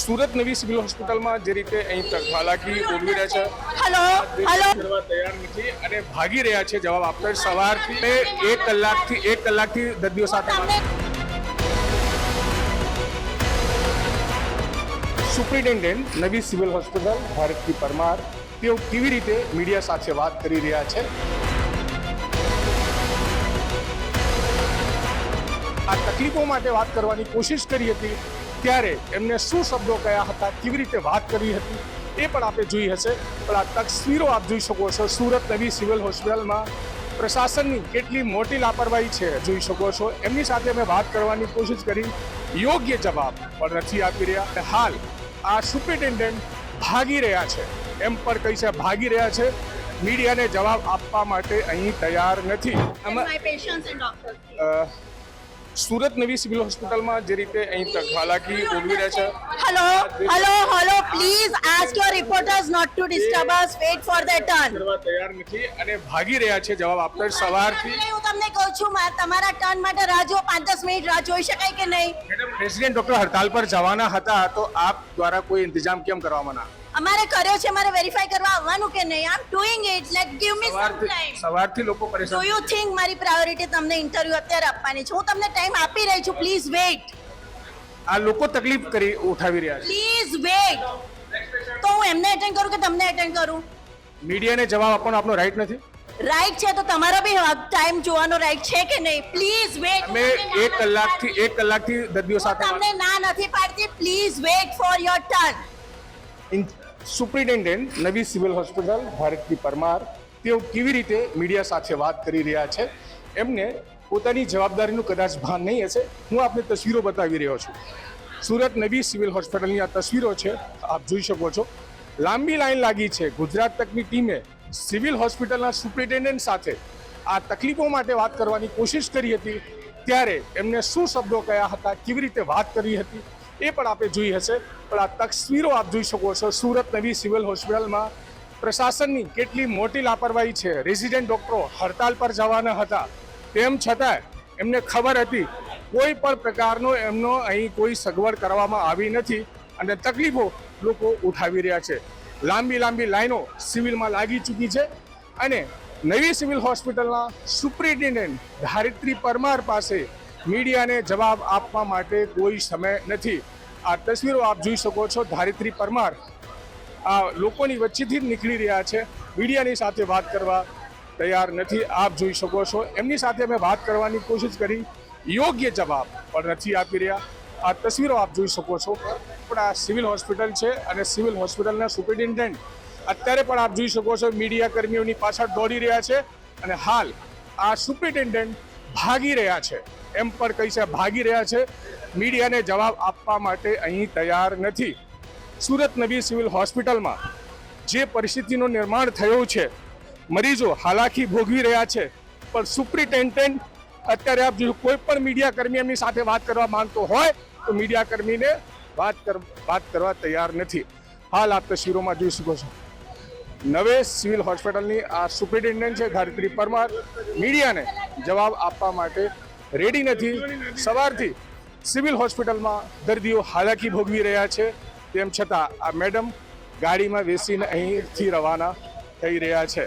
સુરત નવી સિવિલ હોસ્પિટલમાં જે રીતે અહીં તક હાલાકી ભોગવી રહ્યા છે. તૈયાર નથી અને ભાગી રહ્યા છે જવાબ આપતા સવારથી એક કલાકથી એક કલાકથી દર્દીઓ સાથે સુપ્રિન્ટેન્ડન્ટ નવી સિવિલ હોસ્પિટલ ભારતથી પરમાર. તેઓ કેવી રીતે મીડિયા સાથે વાત કરી રહ્યા છે? આ તકલીફો માટે વાત કરવાની કોશિશ કરી હતી. ત્યારે એમને શું શબ્દો કયા હતા કેવી રીતે વાત કરી હતી એ પણ આપણે જોઈ હશે. પણ આ તસવીરો આપ જોઈ શકો છો સુરત નવી સિવિલ હોસ્પિટલમાં પ્રશાસનની કેટલી મોટી લાપરવાહી છે જોઈ શકો છો. એમની સાથે મેં વાત કરવાની કોશિશ કરી યોગ્ય જવાબ પણ નથી આપી રહ્યા. હાલ આ સુપ્રિન્ટેન્ડન્ટ ભાગી રહ્યા છે. એમ પણ કહી છે ભાગી રહ્યા છે. મીડિયાને જવાબ આપવા માટે અહીં તૈયાર નથી. સુરત નવી સિવિલ હોસ્પિટલમાં જે રીતે અહીં તક હાલાકી ભોગવી રહ્યા છે. Hello hello hello please ask your reporters not to disturb us wait for the turn કરવા તૈયાર નથી અને ભાગી રહ્યા છે જવાબ આપતા સવારથી. હું તમને કહું છું તમારા ટર્ન માટે રાહ જો પાંચ દસ મિનિટ રાહ જોઈ શકાય કે નહીં? મેડમ રેસિડેન્ટ ડોક્ટર હડતાલ પર જવાના હતા તો આપ દ્વારા કોઈ ઇંતજામ કેમ કરવામાં ના અમારે કર્યો છે મારે વેરીફાઈ કરવા આવવાનું કે નહીં? I am doing it let give me some time સવારથી લોકો ડુ પરેશાન યુ થિંક મારી પ્રાયોરિટી તમને ઇન્ટરવ્યુ અત્યારે આપવાની છે? હું તમને ટાઈમ આપી રહી છું. પ્લીઝ વેઇટ આ લોકો તકલીફ કરી ઉઠાવી રહ્યા છે. પ્લીઝ વેઇટ તો હું એમને અટેન્ડ કરું કે તમને અટેન્ડ કરું? મીડિયાને જવાબ આપવાનો આપનો રાઈટ નથી? રાઈટ છે તો તમારો બી ટાઈમ જોવાનો રાઈટ છે કે નહીં? પ્લીઝ વેટ અમે એક કલાકથી એક કલાકથી દર્દીઓ સાથે તમને ના નથી પાડતી. Please wait for your turn superintendent નવી સિવિલ હોસ્પિટલ ભારતી પરમાર તેઓ કેવી રીતે મીડિયા સાથે વાત કરી રહ્યા છે? એમને પોતાની જવાબદારીનું કદાચ ભાન નહીં હશે. હું આપને તસવીરો બતાવી રહ્યો છું. સુરત નવી સિવિલ હોસ્પિટલની આ તસવીરો છે આપ જોઈ શકો છો. લાંબી લાઈન લાગી છે. ગુજરાત તકની ટીમે સિવિલ હોસ્પિટલના સુપ્રિન્ટેન્ડન્ટ સાથે આ તકલીફો માટે વાત કરવાની કોશિશ કરી હતી, ત્યારે એમને શું શબ્દો કયા હતા, કેવી રીતે વાત કરી હતી, એ પણ આપણે જોઈ હશે. પણ આ તસવીરો આપ જોઈ શકો છો, સુરત નવી સિવિલ હોસ્પિટલમાં પ્રશાસનની કેટલી મોટી લાપરવાહી છે. રેસિડેન્ટ ડૉક્ટરો હડતાલ પર જવાના હતા. તેમ છતાં એમને ખબર હતી, કોઈ પણ પ્રકારનો એમનો અહીં કોઈ સગવડ કરવામાં આવી નથી અને તકલીફો લોકો ઉઠાવી રહ્યા છે. લાંબી લાંબી લાઈનો સિવિલમાં લાગી ચૂકી છે અને નવી સિવિલ હોસ્પિટલના સુપ્રિન્ટેન્ડન્ટ ધારિત્રી પરમાર પાસે મીડિયાને જવાબ આપવા માટે કોઈ સમય નથી. આ તસવીરો આપ જોઈ શકો છો. ધારિત્રી પરમાર આ લોકોની વચ્ચેથી જ નીકળી રહ્યા છે. મીડિયાની સાથે વાત કરવા તૈયાર નથી. આપ જોઈ શકો છો. એમની સાથે અમે વાત કરવાની કોશિશ કરી. યોગ્ય જવાબ પણ નથી આપી રહ્યા. આ તસવીરો આપ જોઈ શકો છો. પણ આ સિવિલ હોસ્પિટલ છે અને સિવિલ હોસ્પિટલના સુપ્રિન્ટેન્ડન્ટ અત્યારે પણ આપ જોઈ શકો છો મીડિયા કર્મીઓની પાછળ દોડી રહ્યા છે અને હાલ આ સુપ્રિન્ટેન્ડન્ટ ભાગી રહ્યા છે. એમ પણ કહી છે ભાગી રહ્યા છે. મીડિયાને જવાબ આપવા માટે અહીં તૈયાર નથી. સુરત નવી સિવિલ હોસ્પિટલમાં જે પરિસ્થિતિનું નિર્માણ થયું છે, મરીજો હાલાકી ભોગવી રહ્યા છે, પણ સુપ્રિન્ટેન્ડન્ટ અત્યારે આપ કોઈ પણ મીડિયા કર્મી એમની સાથે વાત કરવા માંગતો હોય, તો મીડિયા કર્મીને વાત કર, વાત કરવા તૈયાર નથી. હાલ આપ તસવીરોમાં જોઈ શકો છો. નવે સિવિલ હોસ્પિટલની આ સુપ્રિન્ટેન્ડન્ટ છે ધારિત્રી પરમાર. મીડિયાને જવાબ આપવા માટે રેડી નથી. સવારથી સિવિલ હોસ્પિટલમાં દર્દીઓ હાલાકી ભોગવી રહ્યા છે. તેમ છતાં આ મેડમ ગાડીમાં બેસીને અહીંથી રવાના થઈ રહ્યા છે.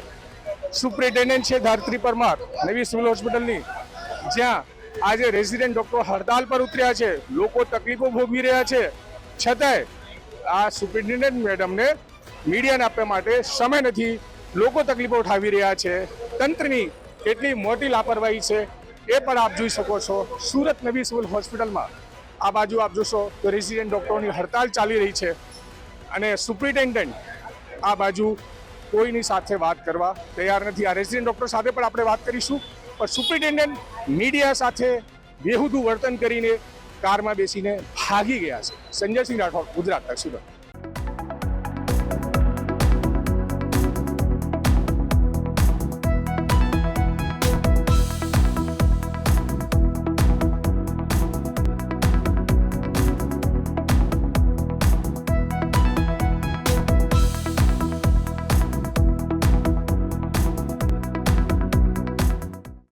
સુપ્રિન્ટેન્ડન્ટ છે ધારિત્રી પરમાર. નવી સિવિલ હોસ્પિટલની જ્યાં આજે રેસિડેન્ટ ડોક્ટરો હડતાલ પર ઉતર્યા છે. લોકો તકલીફો ભોગવી રહ્યા છે. છતાંય આ સુપ્રિન્ટેન્ડન્ટ મેડમને મીડિયાને આપવા માટે સમય નથી. લોકો તકલીફો ઉઠાવી રહ્યા છે. તંત્રની કેટલી મોટી લાપરવાહી છે એ પણ આપ જોઈ શકો છો. સુરત નવી સિવિલ હોસ્પિટલમાં આ બાજુ આપ જોશો તો રેસિડેન્ટ ડૉક્ટરોની હડતાલ ચાલી રહી છે. અને સુપ્રિન્ટેન્ડન્ટ આ બાજુ કોઈની સાથે વાત કરવા તૈયાર નથી. આ રેસિડેન્ટ ડોક્ટર સાથે પણ આપણે વાત કરીશું. પણ સુપ્રિન્ટેન્ડન્ટ મીડિયા સાથે બેહુદું વર્તન કરીને કારમાં બેસીને ભાગી ગયા છે. સંજયસિંહ રાઠોડ, ગુજરાત તક